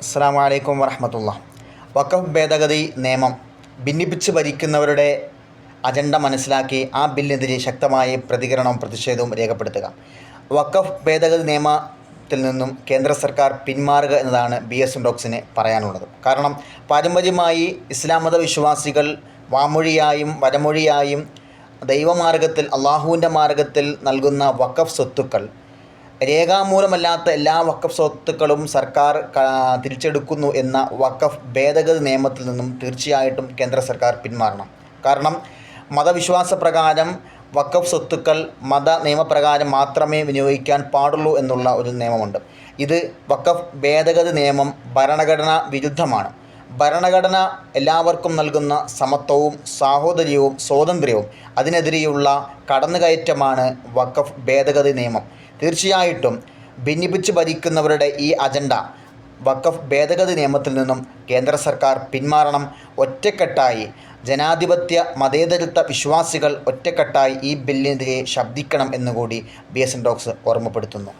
അസ്സാം വലൈക്കും വറഹമത്തുള്ള. വഖഫ് ഭേദഗതി നിയമം ഭിന്നിപ്പിച്ച് ഭരിക്കുന്നവരുടെ അജണ്ട മനസ്സിലാക്കി ആ ബില്ലിനെതിരെ ശക്തമായ പ്രതികരണവും പ്രതിഷേധവും രേഖപ്പെടുത്തുക. വഖഫ് ഭേദഗതി നിയമത്തിൽ നിന്നും കേന്ദ്ര സർക്കാർ പിന്മാറുക എന്നതാണ് ബി എസ് ഡോക്സിന് പറയാനുള്ളത്. കാരണം പാരമ്പര്യമായി ഇസ്ലാം മത വിശ്വാസികൾ വാമൊഴിയായും വരമൊഴിയായും ദൈവമാർഗത്തിൽ അള്ളാഹുവിന്റെ മാർഗത്തിൽ നൽകുന്ന വഖഫ് സ്വത്തുക്കൾ രേഖാമൂലമല്ലാത്ത എല്ലാ വഖഫ് സ്വത്തുക്കളും സർക്കാർ തിരിച്ചെടുക്കുന്നു എന്ന വഖഫ് ഭേദഗതി നിയമത്തിൽ നിന്നും തീർച്ചയായിട്ടും കേന്ദ്ര സർക്കാർ പിന്മാറണം. കാരണം മതവിശ്വാസ പ്രകാരം വഖഫ് സ്വത്തുക്കൾ മത നിയമപ്രകാരം മാത്രമേ വിനിയോഗിക്കാൻ പാടുള്ളൂ എന്നുള്ള ഒരു നിയമമുണ്ട്. ഇത് വഖഫ് ഭേദഗതി നിയമം ഭരണഘടനാ വിരുദ്ധമാണ്. ഭരണഘടന എല്ലാവർക്കും നൽകുന്ന സമത്വവും സാഹോദര്യവും സ്വാതന്ത്ര്യവും അതിനെതിരെയുള്ള കടന്നുകയറ്റമാണ് വഖഫ് ഭേദഗതി നിയമം. തീർച്ചയായിട്ടും ഭിന്നിപ്പിച്ച് ഭരിക്കുന്നവരുടെ ഈ അജണ്ട വഖഫ് ഭേദഗതി നിയമത്തിൽ നിന്നും കേന്ദ്ര സർക്കാർ പിന്മാറണം. ഒറ്റക്കെട്ടായി ജനാധിപത്യ മതേതരത്വ വിശ്വാസികൾ ഒറ്റക്കെട്ടായി ഈ ബില്ലിനെതിരെ ശബ്ദിക്കണം എന്നുകൂടി ബി എസ് എൻ ഡോക്സ് ഓർമ്മപ്പെടുത്തുന്നു.